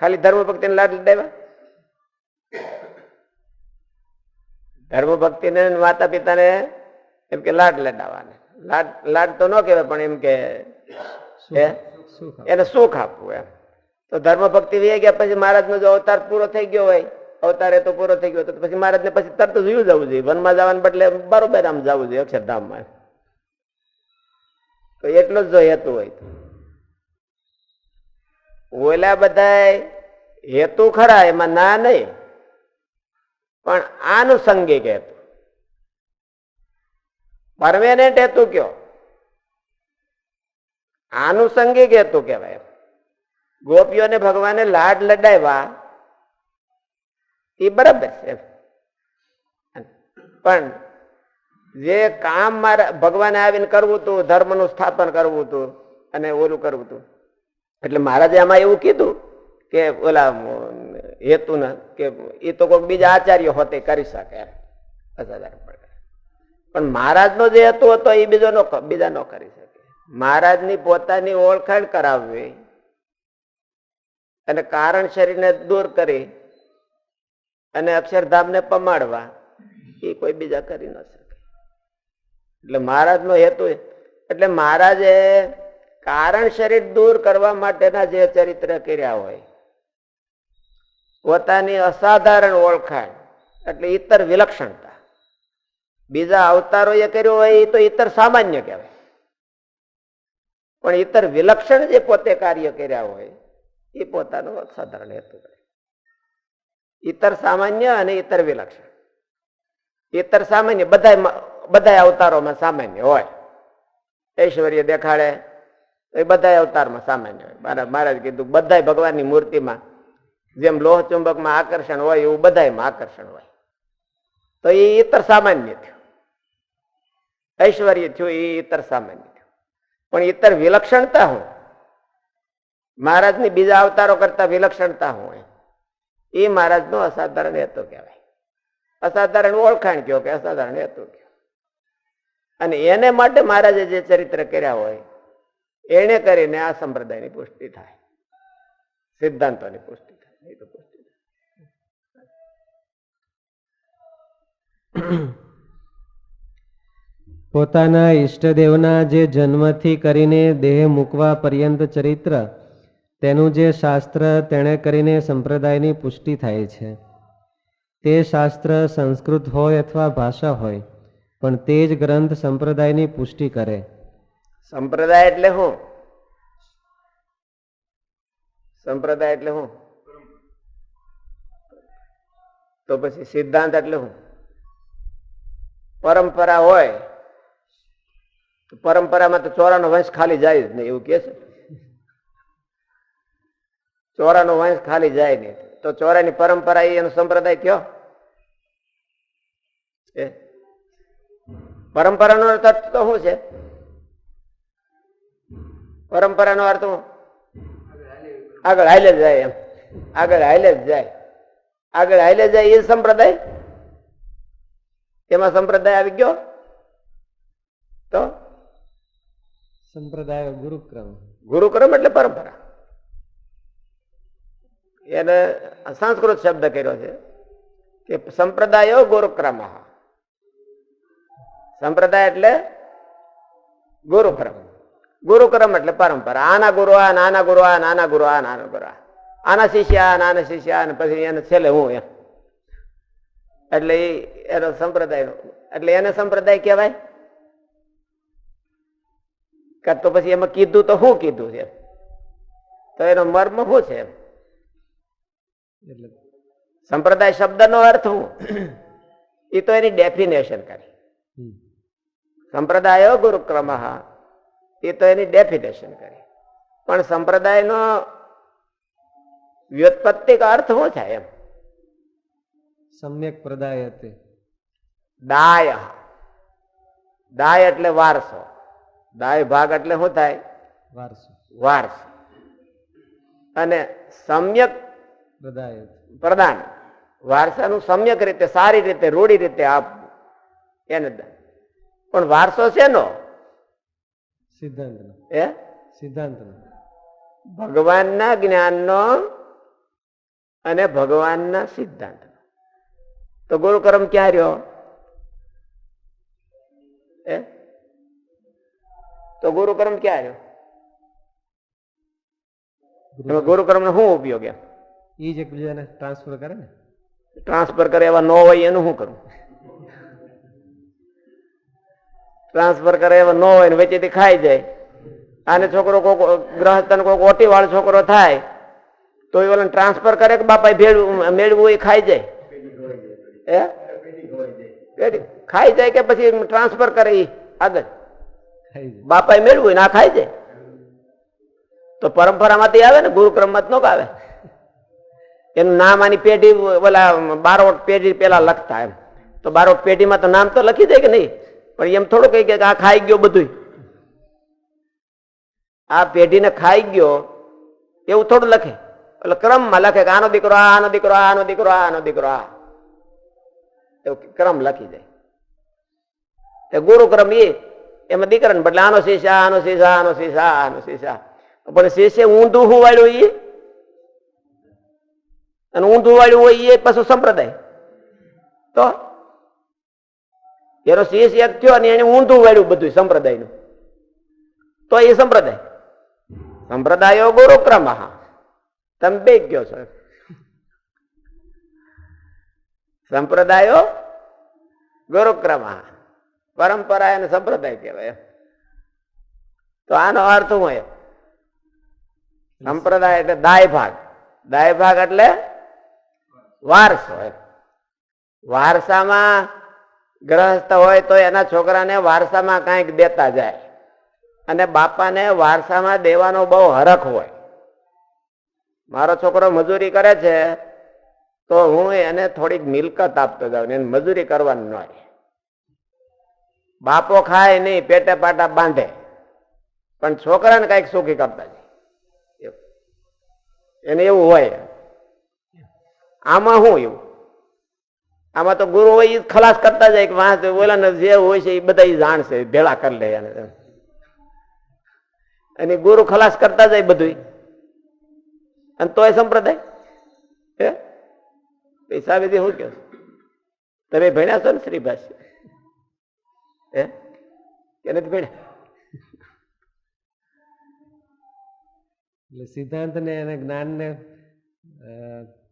ખાલી ધર્મ ભક્તિ લાડ લડાવ્યા? ધર્મ ભક્તિને ને માતા પિતાને એમ કે લાડ લડાવવાને. લાડ લાડ તો ન કહેવાય પણ એમ કે એને સુખ આપવું એમ. તો ધર્મ ભક્તિ વી ગયા પછી મહારાજનો જો અવતાર પૂરો થઈ ગયો હોય અવતાર એ તો પૂરો થઈ ગયો તો પછી મહારાજને પછી તરત જોયું જવું જોઈએ. વનમાં જવાને બદલે બરોબર આમ જવું જોઈએ અક્ષરધામમાં તો એટલો જ જો હેતુ હોય તો. ઓલા બધા હેતુ ખરા, એમાં ના નહીં. પણ આનુસંગિક હેતુ. પરમેનન્ટ હેતુ કયો? આનુસંગિક હેતુ કહેવાય ગોપીઓને ભગવાને લાડ લડાવ્યા. એ બરાબર છે પણ જે કામ મારા ભગવાને આવીને કરવું હતું ધર્મનું સ્થાપન કરવું હતું અને ઓલું કરવું હતું એટલે મહારાજે આમાં એવું કીધું કે ઓલા હેતુ ને કે એ તો કોઈ બીજા આચાર્ય હોતે કરી શકે અસાધારણ પડે પણ મહારાજનો જે હેતુ હતો એ બીજો નો બીજા નો કરી શકે. મહારાજની પોતાની ઓળખાણ કરાવવી અને કારણ શરીરને દૂર કરી અને અક્ષરધામને પમાડવા એ કોઈ બીજા કરી ન શકે. એટલે મહારાજનો હેતુ એટલે મહારાજે કારણ શરીર દૂર કરવા માટેના જે ચરિત્ર કર્યા હોય, પોતાની અસાધારણ ઓળખાણ એટલે ઇતર વિલક્ષણતા. બીજા અવતારો એ કર્યો હોય એ તો ઇતર સામાન્ય કહેવાય. પણ ઇતર વિલક્ષણ જે પોતે કાર્ય કર્યા હોય એ પોતાનો અસાધારણ હેતુ ઇતર સામાન્ય અને ઇતર વિલક્ષણ. ઇતર સામાન્ય બધા બધા અવતારોમાં સામાન્ય હોય. ઐશ્વર્ય દેખાડે એ બધા અવતારમાં સામાન્ય હોય. મારા મહારાજ કીધું બધા ભગવાનની મૂર્તિમાં જેમ લોહ ચુંબકમાં આકર્ષણ હોય, એવું બધામાં આકર્ષણ હોય. તો એ ઇતર સામાન્ય થયું. ઐશ્વર્ય થયું એ ઇતર સામાન્ય થયું. પણ ઇતર વિલક્ષણતા હું? મહારાજની બીજા અવતારો કરતા વિલક્ષણતા હોય એ મહારાજનો અસાધારણ હેતુ કહેવાય. અસાધારણ ઓળખાણ કયો કે અસાધારણ હેતુ કયો? અને એને માટે મહારાજે જે ચરિત્ર કર્યા હોય એને કરીને આ સંપ્રદાયની પુષ્ટિ થાય. સિદ્ધાંતોની પુષ્ટિ થાય. નહીં તો પુષ્ટિ. પોતાના ઈષ્ટદેવના જે જન્મથી કરીને દેહ મૂકવા પર્યંત ચરિત્ર, તેનું જે શાસ્ત્ર તેણે કરીને સંપ્રદાયની પુષ્ટિ થાય છે. તે શાસ્ત્ર સંસ્કૃત હોય અથવા ભાષા હોય, પણ તે જ ગ્રંથ સંપ્રદાયની પુષ્ટિ કરે. સંપ્રદાય એટલે શું સંપ્રદાય એટલે શું તો પછી સિદ્ધાંત એટલે શું પરંપરા હોય, તો પરંપરામાં તો ચોરાનો વંશ ખાલી જાય જ નહીં, એવું કે છે? ચોરાનો વંશ ખાલી જાય નહીં. તો ચોરાની પરંપરા એનો સંપ્રદાય કયો? એ? પરંપરાનો અર્થ તો શું છે? પરંપરાનો અર્થ શું? આગળ હાલે જાય એમ. આગળ હાલે જાય. આગળ હાલે જાય એ સંપ્રદાય? એમાં સંપ્રદાય આવી ગયો? તો? સંપ્રદાય ગુરુક્રમ. ગુરુક્રમ એટલે પરંપરા. એને સંસ્કૃત શબ્દ કર્યો છે કે સંપ્રદાયો ગુરુક્રમ. સંપ્રદાય એટલે ગુરુક્રમ. ગુરુક્રમ એટલે પરંપરા. આના ગુરુ આ નાના ગુરુ આ નાના ગુરુ આ નાના ગુરુ આ. આના શિષ્ય આ નાના શિષ્ય આ અને પછી એને છેલ્લે હું એમ. એટલે એનો સંપ્રદાય એટલે એને સંપ્રદાય કહેવાય? કે તો પછી એમાં કીધું તો શું કીધું છે? તો એનો મર્મ શું છે? સંપ્રદાય શબ્દનો અર્થ શું? એ તો એની ડેફિનેશન કરી. સંપ્રદાય સંપ્રદાયો ગુરુક્રમ. એ તો એની ડેફિનેશન કરી. પણ સંપ્રદાયનો વ્યુત્પત્તિક અર્થ શું થાય એમ? સમ્યક પ્રદાય તે દાય. દાય એટલે વારસો. દાય ભાગ એટલે શું થાય? વારસો. વારસો. અને સમ્યક પ્રદાય પ્રદાન. વારસાનું સમ્યક રીતે સારી રીતે રૂઢી રીતે આપવું એને પણ વારસો શેનો? સિદ્ધાંતનો. એ? સિદ્ધાંતનો. ભગવાનના જ્ઞાનનો અને ભગવાનના સિદ્ધાંત તો ગુરુકર્મ ક્યાં રહ્યો? એ? તો ગુરુકર્મ ક્યાં રહ્યો? ગુરુકર્મ. નો શું ઉપયોગ એમ? એ જ એકબીજાને ટ્રાન્સફર કરે ને? ટ્રાન્સફર કરે એવા ન હોય એનું શું કરવું? ટ્રાન્સફર કરે એવો ન હોય ને વચ્ચેથી ખાઈ જાય. આને છોકરો કોઈક ગ્રહસ્થને કોઈક ઓટી વાળો છોકરો થાય, તો એ ઓલાને ટ્રાન્સફર કરે કે બાપા ભેળવું, મેળવું એ ખાઈ જાય. પેઢી ખાઈ જાય કે પછી ટ્રાન્સફર કરે એ આગળ. બાપા મેળવું ના ખાઈ જાય. તો પરંપરામાંથી આવે ને, ગુરુક્રમમાં નો આવે. એનું નામ આની પેઢી, ઓલા બારોટ પેઢી પેલા લખતા એમ. તો બારોટ પેઢીમાં તો નામ તો લખી દે કે નહીં? પણ એમ થોડું કઈ કે આ ખાઈ ગયો બધું આ પેઢીને ખાઈ ગયો એવું થોડું લખે. એટલે ક્રમમાં લખે કે આનો દીકરો આનો દીકરો આનો દીકરો આનો દીકરો આ. એવું ક્રમ લખી જાય ગુરુક્રમ એ એમાં દીકરાને બદલે આનો શીશા આનો શીશા આનો શીશા આનો શીશા પણ શીશે ઊંધું હું વાળ્યું એ અને ઊંધું વાળ્યું હોય એ પાછું સંપ્રદાય. તો એનો શીશ એક થયો અને એને ઊંધું વાળ્યું બધું સંપ્રદાયનું. તો એ સંપ્રદાય. સંપ્રદાયો ગુરુક્રમ. તમે બે ગયો છો? સંપ્રદાયો ગુરુક્રમ. પરંપરા અને સંપ્રદાય કહેવાય. તો આનો અર્થ હું એમ સંપ્રદાય એટલે દાય ભાગ દાય ભાગ એટલે વારસો. વારસામાં ગ્રહસ્થ હોય તો એના છોકરાને વારસામાં કાંઈક દેતા જાય. અને બાપાને વારસામાં દેવાનો બહુ હરખ હોય. મારો છોકરો મજૂરી કરે છે, તો હું એને થોડીક મિલકત આપતો જાઉં એને મજૂરી કરવાની ન હોય. બાપો ખાય નહીં, પેટે પાટા બાંધે. પણ છોકરાને કંઈક સુખી કરતા જાય. એને એવું હોય. આમાં શું એવું? આમાં તો ગુરુ હોય એ ખલાસ કરતા જાય કે વાંસ ઓલાને જે હોય છે એ બધા જાણશે, ભેળા કરી લે એને અને ગુરુ ખલાસ કરતા જાય બધું અને તોય સંપ્રદાય. હે? પૈસા વિધિ શું કહો તમે ભણ્યા છો ને શ્રી ભાષ્ય? હે? કે નથી ભણ્યા? એટલે સિદ્ધાંતને અને જ્ઞાનને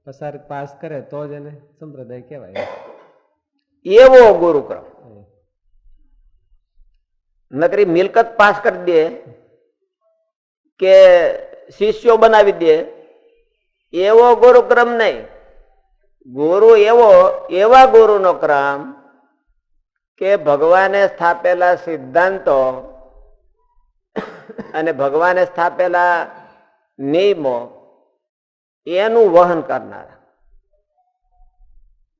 પસાર પાસ કરે તો જ એને સંપ્રદાય કહેવાય. એવો ગુરુક્રમ. નકરી મિલકત પાસ કરી દે કે શિષ્યો બનાવી દે એવો ગુરુક્રમ નહીં. ગુરુ એવો એવા ગુરુનો ક્રમ કે ભગવાને સ્થાપેલા સિદ્ધાંતો અને ભગવાને સ્થાપેલા નિયમો એનું વહન કરનાર.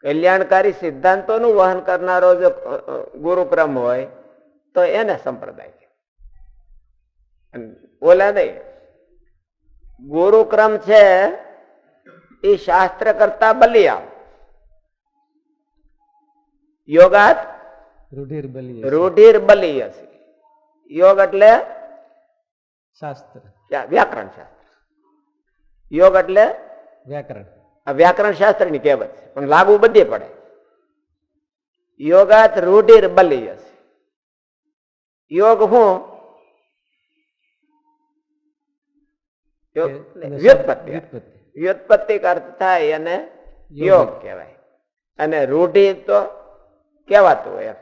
કલ્યાણકારી સિદ્ધાંતોનું વહન કરનારો જો ગુરુક્રમ હોય તો એને સંપ્રદાય. અને ઓલા નહીં ગુરુક્રમ છે એ શાસ્ત્ર કરતા બલિયા યોગાત? રૂઢિર બલિય રૂઢિર બલિય યોગ એટલે? શાસ્ત્ર. વ્યાકરણ શાસ્ત્ર. યોગ એટલે વ્યાકરણ. આ વ્યાકરણ શાસ્ત્રની કહેવત છે. પણ લાગુ બધે પડે યોગાત રૂઢિર બલિય યોગ હું? વ્યુત્પત્તિ. વ્યુત્પત્તિ. અર્થ થાય અને યોગ. કહેવાય. અને રૂઢિ તો કહેવાતું હોય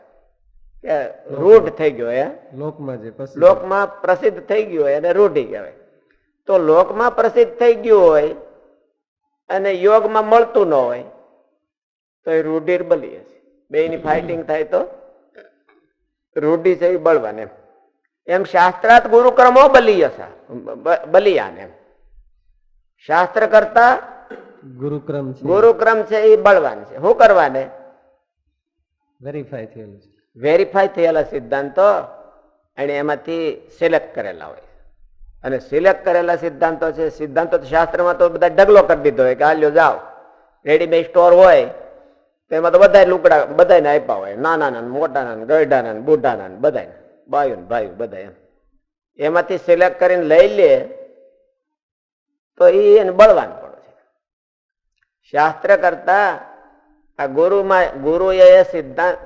કે રૂઢ થઈ ગયો એ લોકમાં જે લોકમાં પ્રસિદ્ધ થઈ ગયો હોય એને રૂઢિ કહેવાય. તો લોકમાં પ્રસિદ્ધ થઈ ગયું હોય અને યોગમાં મળતું ન હોય તો એ રૂઢિર બલી હશે. બે ની ફાઇટિંગ થાય તો રૂઢિ છે એ બળવાને એમ. શાસ્ત્રાત ગુરુક્રમો બલીય છે બલિયાને શાસ્ત્ર કરતા ગુરુક્રમ છે ગુરુક્રમ છે એ બળવાન છે. શું કરવાને? વેરીફાઈ થયેલું છે. વેરીફાઈ થયેલા સિદ્ધાંતો અને એમાંથી સિલેક્ટ કરેલા હોય. અને સિલેક્ટ કરેલા સિદ્ધાંતો છે, સિદ્ધાંતો શાસ્ત્રમાં તો બધા ડગલો કરી દીધો હોય કે હાલ્યો જાઓ. રેડીમેડ સ્ટોર હોય તેમાં તો બધા લુકડા બધાને આપ્યા હોય. નાના નાના મોટાના ગરડાના બુઢાના બધાને બાયું ભાઈ બધા એમ. એમાંથી સિલેક્ટ કરીને લઈ લે, તો એને બળવાન પડે છે. શાસ્ત્ર કરતા આ ગુરુમાં, ગુરુએ સિદ્ધાંત,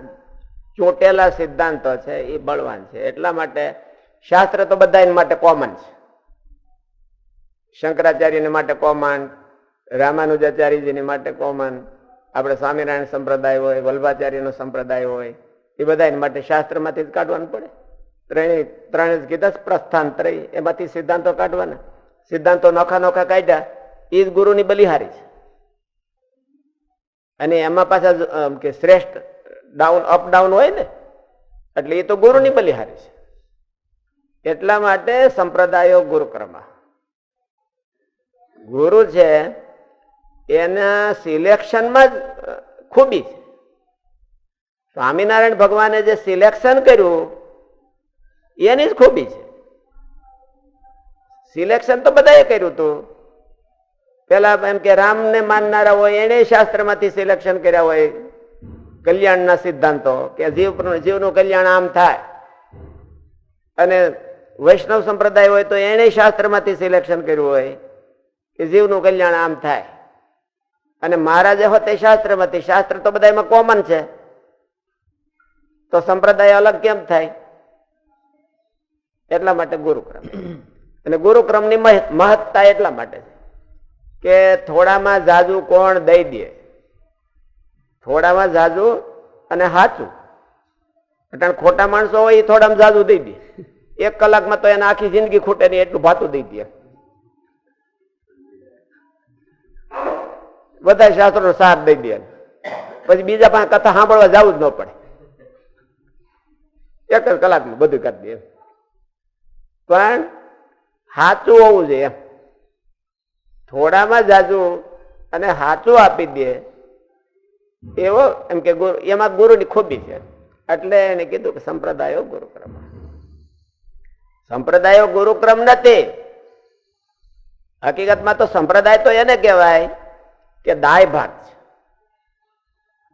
ચોટેલા સિદ્ધાંતો છે એ બળવાન છે. એટલા માટે શાસ્ત્ર તો બધા માટે કોમન છે. શંકરાચાર્યને માટે કોમન, રામાનુજાચાર્યજીની માટે કોમન, આપણે સ્વામિનારાયણ સંપ્રદાય હોય, વલ્ભાચાર્યનો સંપ્રદાય હોય, એ બધા માટે શાસ્ત્રમાંથી જ કાઢવાનું પડે. ત્રણેય, ત્રણે જ કીધા, પ્રસ્થાન ત્રય, એમાંથી સિદ્ધાંતો કાઢવાના. સિદ્ધાંતો નોખા નોખા કાઢ્યા, એ જ ગુરુની બલિહારી છે. અને એમાં પાછા કે શ્રેષ્ઠ, ડાઉન, અપ ડાઉન હોય ને, એટલે એ તો ગુરુની બલિહારી છે. એટલા માટે સંપ્રદાયો ગુરુક્રમા. ગુરુ છે, એના સિલેક્શનમાં જ ખૂબી છે. સ્વામિનારાયણ ભગવાને જે સિલેક્શન કર્યું, એની જ ખૂબી છે. સિલેક્શન તો બધાએ કર્યું હતું. પેલા એમ કે રામને માનનારા હોય, એને શાસ્ત્રમાંથી સિલેક્શન કર્યા હોય. કલ્યાણના સિદ્ધાંતો, કે જીવ જીવનું કલ્યાણ આમ થાય. અને વૈષ્ણવ સંપ્રદાય હોય તો એને શાસ્ત્રમાંથી સિલેક્શન કર્યું હોય. જીવનું કલ્યાણ આમ થાય. અને મહારાજે હોત એ શાસ્ત્રમાંથી, શાસ્ત્ર તો બધા એમાં કોમન છે. તો સંપ્રદાય અલગ કેમ થાય? એટલા માટે ગુરુક્રમ. અને ગુરુક્રમની મહ- મહત્તા એટલા માટે કે થોડામાં જાજુ કોણ દઈ દે. થોડામાં જાજુ અને હાચું. એટલે ખોટા માણસો હોય એ થોડામાં જાજુ દઈ દે. એક કલાકમાં તો એને આખી જિંદગી ખૂટે નહીં એટલું ભાતું દઈ દે. બધા શાસ્ત્રોનો સાથ દઈ દે પછી બીજા પાસે કથા સાંભળવા જવું જ ન પડે. એક જ કલાકમાં બધું કરી દે પણ સાચું હોવું જોઈએ એમ. થોડામાં જાજુ અને સાચું આપી દે એવો એમ કે ગુરુ, એમાં ગુરુની ખૂબી છે. એટલે એને કીધું કે સંપ્રદાયો ગુરુક્રમ. સંપ્રદાયો ગુરુક્રમ નથી. હકીકતમાં તો સંપ્રદાય તો એને કહેવાય. કે દાય ભાગ છે.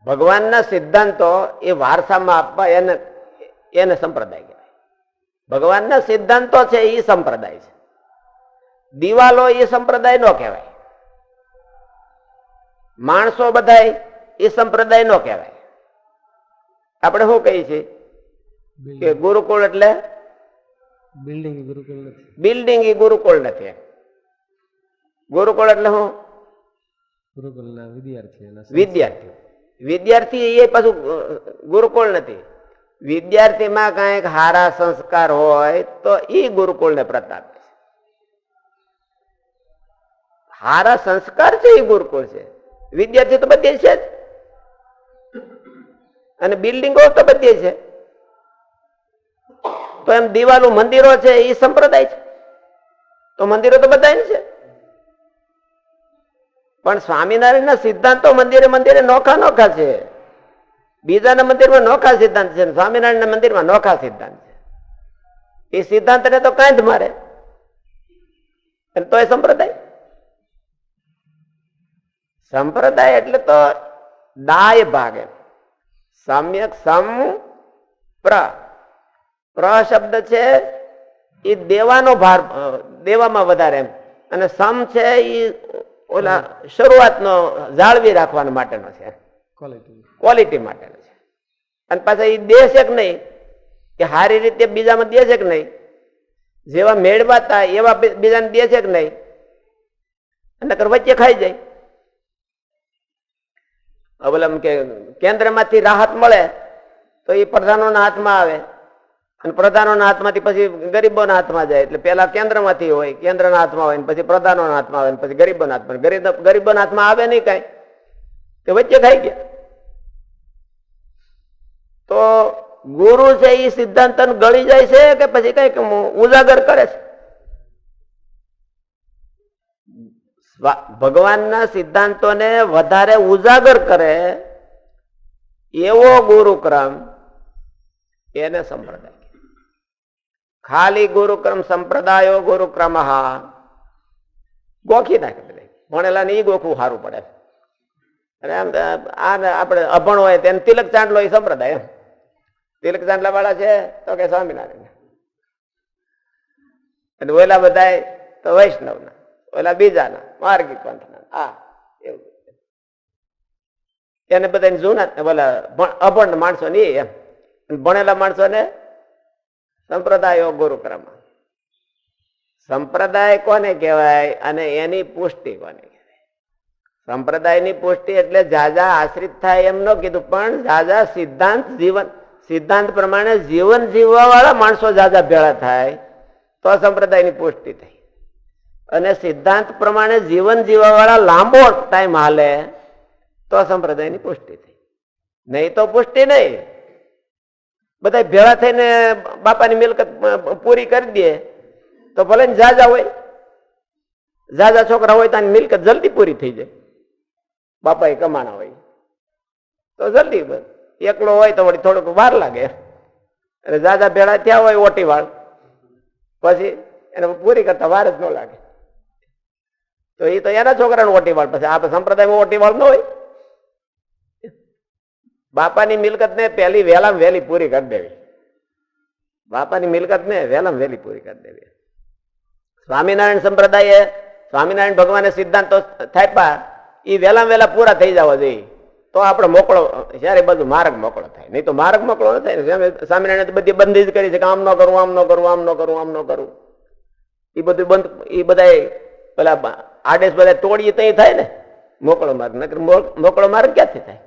ભગવાનના સિદ્ધાંતો એ વારસામાં આપવા એને એને સંપ્રદાય કહેવાય. ભગવાનના સિદ્ધાંતો છે એ સંપ્રદાય છે. દિવાલો એ સંપ્રદાય નો કહેવાય. માણસો બધાય એ સંપ્રદાય નો કહેવાય. આપણે શું કહીએ છીએ? કે ગુરુકુળ એટલે? બિલ્ડિંગ ગુરુકુળ નથી. બિલ્ડિંગ એ ગુરુકુળ નથી ગુરુકુળ એટલે શું? વિદ્યાર્થી વિદ્યાર્થી વિદ્યાર્થી એ પાછું ગુરુકુળ નથી. વિદ્યાર્થીમાં કાંઈક સારા સંસ્કાર હોય તો એ ગુરુકુળને પ્રતાપ છે. સારા સંસ્કાર છે એ ગુરુકુળ છે. વિદ્યાર્થી તો બધે છે જ. અને બિલ્ડિંગો તો બધે છે. તો એમ દિવાલો મંદિરો છે એ સંપ્રદાય છે. તો મંદિરો તો બધા છે. પણ સ્વામિનારાયણના સિદ્ધાંતો મંદિરે મંદિરે નોખા નોખા છે. બીજાના મંદિરમાં નોખા સિદ્ધાંત છે સ્વામિનારાયણના મંદિરમાં નોખા સિદ્ધાંત છે. એ સિદ્ધાંતને તો કાંઈ જ મારે. તો એ સંપ્રદાય. સંપ્રદાય એટલે તો દાય ભાગ સમ્યક સમ પ્ર. પ્ર શબ્દ છે એ દેવાનો ભાર દેવામાં વધારે એમ. અને સમ છે એ ઓલા શરૂઆતનો જાળવી રાખવા માટેનો છે. ક્વોલિટી માટેનો છે. અને પાછા એ દેશ એક નહીં? કે સારી રીતે બીજામાં દે છે કે નહીં? જેવા મેળવાતા એવા બીજાને દે છે કે નહીં? અને વચ્ચે ખાઈ જાય. હવે એમ કે કેન્દ્રમાંથી રાહત મળે તો એ પ્રધાનોના હાથમાં આવે. અને પ્રધાનોના હાથમાંથી પછી ગરીબોના હાથમાં જાય એટલે પેલા કેન્દ્રમાંથી હોય, કેન્દ્રના હાથમાં હોય ને પછી પ્રધાનોના હાથમાં આવે ને પછી ગરીબોના હાથમાં ગરીબ ગરીબોના હાથમાં આવે નહીં કાંઈ. તે વચ્ચે ખાઈ ગયા. તો ગુરુ છે એ સિદ્ધાંત ગળી જાય છે કે પછી કંઈક ઉજાગર કરે છે? ભગવાનના સિદ્ધાંતોને વધારે ઉજાગર કરે એવો ગુરુક્રમ એને સંપ્રદાય ખાલી ગુરુક્રમ સંપ્રદાયો ગુરુક્રમ. ગોખી નાખે બધા. ભણેલા ને એ ગોખવું સારું પડે. અને આમ આ આપણે અભણ હોય તેને તિલક ચાંદલો એ સંપ્રદાય. એમ તિલક ચાંદલા વાળા છે તો કે સ્વામિનારાયણ. અને ઓલા બધાય તો વૈષ્ણવના, ઓલા બીજાના, માર્ગી પંથના. આ એવું. એને બધા જૂના, ઓલા ભણ- અભણ માણસો ને એમ. ભણેલા માણસો ને સંપ્રદાયો ગુરુક્રમ. સંપ્રદાય કોને કહેવાય? અને એની પુષ્ટિ કોને કહેવાય? સંપ્રદાયની પુષ્ટિ એટલે જાજા આશ્રિત થાય એમ ન કીધું, પણ જાજા સિદ્ધાંત જીવન, સિદ્ધાંત પ્રમાણે જીવન જીવવા વાળા માણસો જાજા ભેળા થાય, તો સંપ્રદાયની પુષ્ટિ થઈ. અને સિદ્ધાંત પ્રમાણે જીવન જીવવા વાળા લાંબો ટાઈમ હાલે, તો સંપ્રદાયની પુષ્ટિ થઈ. નહીં તો પુષ્ટિ નહીં. બધા ભેળા થઈને બાપાની મિલકત પૂરી કરી દે, તો ભલે ને જાજા હોય. જાજા છોકરા હોય તો મિલકત જલ્દી પૂરી થઈ જાય. બાપા એ કમાણા હોય. તો જલ્દી. એકલો હોય તો વળી થોડુંક વાર લાગે. અને જાજા ભેળા થયા હોય ઓટી વાળ. પછી એને પૂરી કરતા વાર જ ન લાગે. તો એ તો એના છોકરાને ઓટી વાળ પછી. આ સંપ્રદાયમાં ઓટી વાળ ન હોય. બાપાની મિલકત ને પહેલી વહેલામાં વહેલી પૂરી કરી દેવી. બાપાની મિલકત ને વહેલામાં વહેલી પૂરી કરી દેવી. સ્વામિનારાયણ સંપ્રદાયે સ્વામિનારાયણ ભગવાને સિદ્ધાંતો થાપ્યા એ વહેલા વહેલા પૂરા થઈ જવા જોઈએ. તો આપણે મોકળો જ્યારે બધું માર્ગ મોકળો થાય? નહીં તો માર્ગ મોકળો ન થાય સ્વામિનારાયણ તો બધી બંધી જ કરી છે કે આમ ન કરું, આમ ન કરું, આમ ન કરું, આમ ન કરું. એ બધું બંધ એ બધા પેલા આડેસ બધા તોડીએ તો થાય ને. મોકળો માર્ગ, નકર મોકળો માર્ગ ક્યાંથી થાય?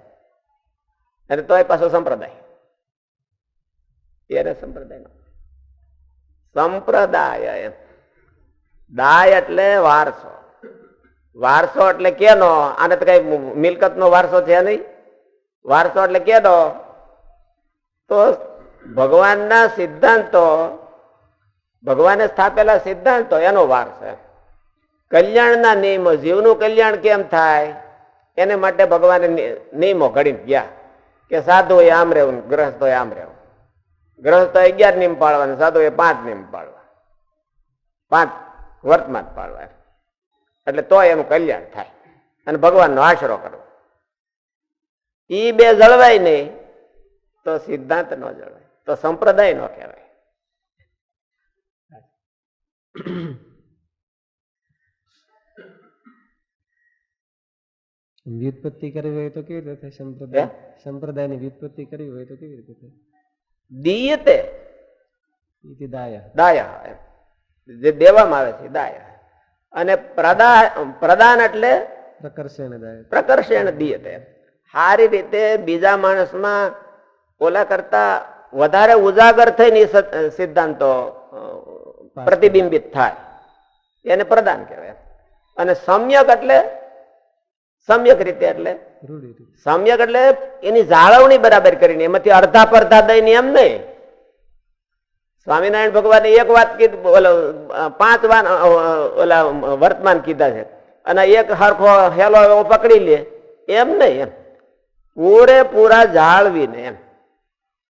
અને તોય પાછો સંપ્રદાય. એને સંપ્રદાય સંપ્રદાય દાય એટલે વારસો. વારસો એટલે કેનો? આને તો કઈ મિલકત નો વારસો છે નહીં. વારસો એટલે કેનો તો ભગવાનના સિદ્ધાંતો, ભગવાને સ્થાપેલા સિદ્ધાંતો એનો વારસો કલ્યાણના નિયમો, જીવનું કલ્યાણ કેમ થાય? એને માટે ભગવાને નિયમો ઘડી ગયા. કે સાધુ એ આમ રહેવું ગ્રહસ્થો એ આમ રહેવું ગ્રહસ્થો અગિયાર નિયમ પાળવાના સાધુ એ પાંચ નિયમ પાળવા પાંચ વર્તમાન પાળવા એટલે તો એનું કલ્યાણ થાય. અને ભગવાનનો આશરો કરવો. એ બે જળવાય નહીં, તો સિદ્ધાંત ન જળવાય, તો સંપ્રદાય ન કહેવાય. વ્યુત્પત્તિ કરવી હોય તો કેવી રીતે થાય? સંપ્રદાય સંપ્રદાયની વ્યુત્પત્તિ કરવી હોય તો કેવી રીતે થાય? દીયતે. ઇતિ દાયા. દાયા જે દેવામાં આવે છે દાયા. અને પ્રદા પ્રદાન એટલે પ્રકર્ષણ દાય. પ્રકર્ષણ દીયતે. સારી રીતે બીજા માણસમાં ઓલા કરતા વધારે ઉજાગર થઈને સિદ્ધાંતો પ્રતિબિંબિત થાય. એને પ્રદાન કહેવાય. અને સમ્યક એટલે સમ્યક રીતે એટલે. સમ્યક એટલે એની જાળવણી બરાબર કરીને એમાંથી અડધા પરધા દઈને એમ નહીં. સ્વામિનારાયણ ભગવાને એક વાત કીધી ઓલો પાંચ વાર ઓલા વર્તમાન કીધા છે. અને એક હરખો હેલો એવો પકડી લે. એમ નહીં એમ. પૂરેપૂરા જાળવીને એમ.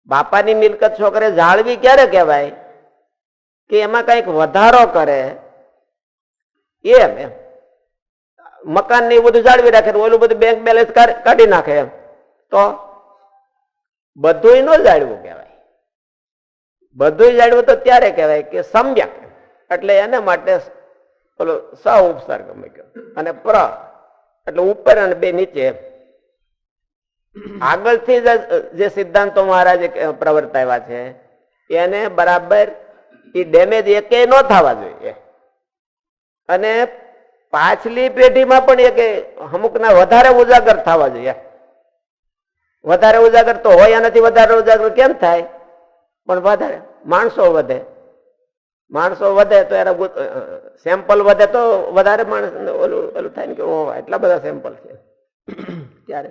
બાપાની મિલકત છોકરે જાળવી ક્યારે કહેવાય? કે એમાં કંઈક વધારો કરે? એમ એમ. મકાન ને બધું જાળવી રાખે ઓલું બધું બેંક બેલેન્સ કાઢી નાખે એમ. તો બધું ન જાળવું કહેવાય. બધું જાળવું તો ત્યારે કહેવાય કે સમ્યક. એટલે એના માટે ઓલો સ ઉપસર્ગ મૂક્યો અને પ્ર, એટલે ઉપર અને બે નીચે. આગળથી જે સિદ્ધાંતો મહારાજે પ્રવર્તાવ્યા છે, એને બરાબર એ ડેમેજ એકે ન થવા જોઈએ. અને પાછલી પેઢીમાં પણ એક અમુકના વધારે ઉજાગર થવા જોઈએ. વધારે ઉજાગર તો હોય એનાથી વધારે ઉજાગર કેમ થાય? પણ વધારે. માણસો વધે. માણસો વધે તો એના સેમ્પલ વધે તો વધારે માણસ ઓલું ઓલું થાય ને કે ઓ એટલા બધા સેમ્પલ છે. ત્યારે.